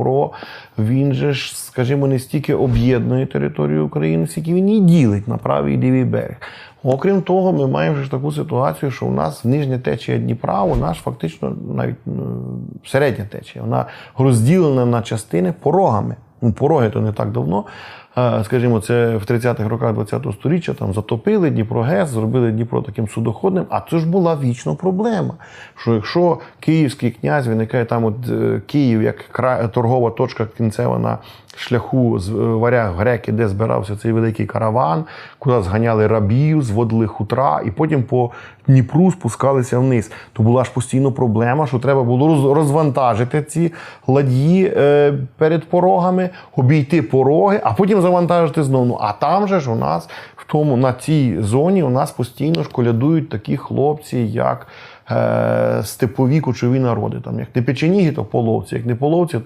Дніпро, він же ж, скажімо, не стільки об'єднує територію України, скільки він її ділить на правий і лівий берег. Окрім того, ми маємо ж таку ситуацію, що у нас нижня течія Дніпра, вона ж фактично навіть ну, середня течія, вона розділена на частини порогами. Ну, пороги то не так давно. Скажімо, це в 30-х роках ХХ століття там затопили Дніпро ГЕС, зробили Дніпро таким судоходним. А це ж була вічна проблема. Що якщо київський князь виникає там, от е, Київ як торгова точка кінцева на шляху з е, варяг греки, де збирався цей великий караван, куди зганяли рабів, зводили хутра, і потім по Дніпру спускалися вниз. То була ж постійно проблема, що треба було розвантажити ці ладьї е, перед порогами, обійти пороги, а потім завантажити знову. Ну, А там же ж у нас в тому на цій зоні у нас постійно ж колядують такі хлопці, як е, степові кочові народи. Там як не печеніги, то половці, як не половці, то